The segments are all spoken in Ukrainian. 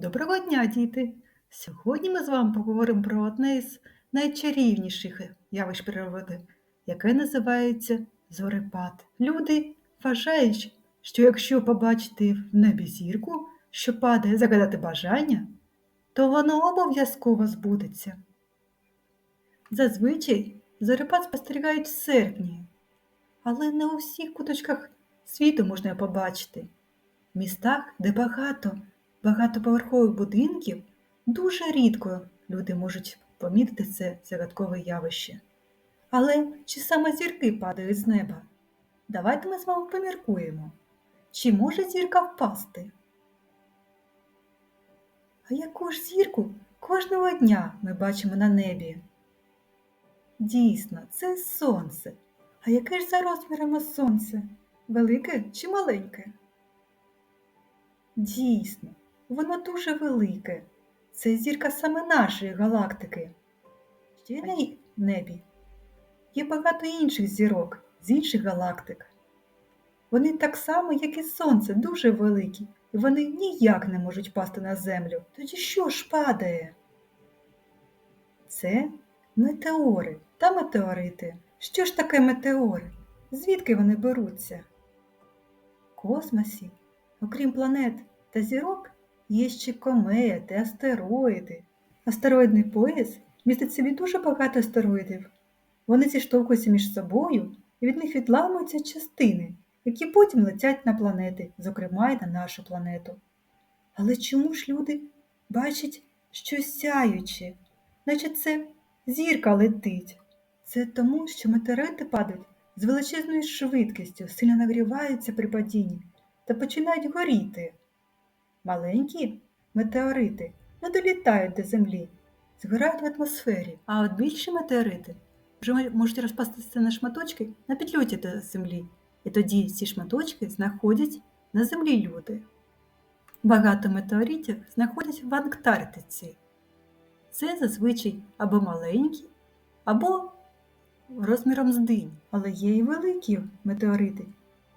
Доброго дня, діти! Сьогодні ми з вами поговоримо про одне із найчарівніших явищ природи, яке називається зорепад. Люди вважають, що якщо побачити в небі зірку, що падає загадати бажання, то воно обов'язково збудеться. Зазвичай зорепад спостерігають в серпні, але не у всіх куточках світу можна побачити. В містах, де багато багатоповерхових будинків, дуже рідко люди можуть помітити це загадкове явище. Але чи саме зірки падають з неба? Давайте ми з вами поміркуємо. Чи може зірка впасти? А яку ж зірку кожного дня ми бачимо на небі? Дійсно, це сонце. А яке ж за розмірами сонце? Велике чи маленьке? Дійсно, воно дуже велике. Це зірка саме нашої галактики. Ще на небі є багато інших зірок з інших галактик. Вони так само, як і сонце, дуже великі, і вони ніяк не можуть пасти на землю. Тоді що ж падає? Це метеори та метеорити. Що ж таке метеори? Звідки вони беруться? В космосі, окрім планет та зірок, є ще комети, астероїди. Астероїдний пояс містить собі дуже багато астероїдів. Вони зіштовхуються між собою і від них відламуються частини, які потім летять на планети, зокрема й на нашу планету. Але чому ж люди бачать щось сяюче, наче це зірка летить? Це тому, що метеорити падають з величезною швидкістю, сильно нагріваються при падінні та починають горіти. Маленькі метеорити не долітають до землі, згорають в атмосфері, а от більші метеорити вже можуть розпастися на шматочки на підльоті до землі, і тоді ці шматочки знаходять на землі люди. Багато метеоритів знаходять в Антарктиці. Це зазвичай або маленькі, або розміром з динь, але є і великі метеорити,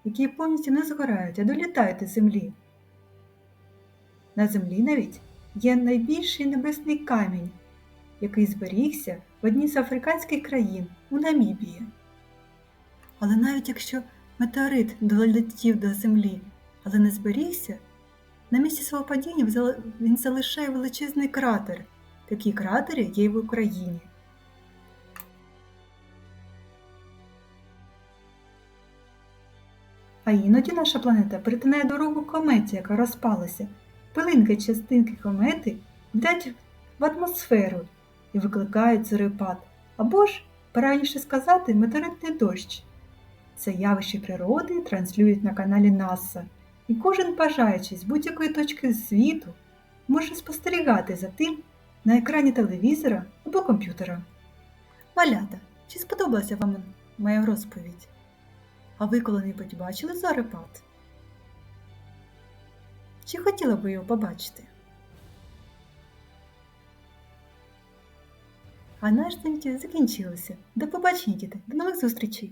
які повністю не згорають, а долітають до землі. На землі навіть є найбільший небесний камінь, який зберігся в одній з африканських країн у Намібії. Але навіть якщо метеорит долетів до землі, але не зберігся, на місці свого падіння він залишає величезний кратер. Такі кратери є й в Україні. А іноді наша планета перетинає дорогу кометі, яка розпалася. Пилинки частинки комети йдуть в атмосферу і викликають зорепад, або ж, правильніше сказати, метеоритний дощ. Це явище природи транслюють на каналі НАСА, і кожен бажаючий з будь-якої точки світу може спостерігати за тим на екрані телевізора або комп'ютера. Малята, чи сподобалася вам моя розповідь? А ви коли-небудь бачили зорепад? Чи хотіла би його побачити? А наш день закінчилося. До побачення, діти! До нових зустрічей!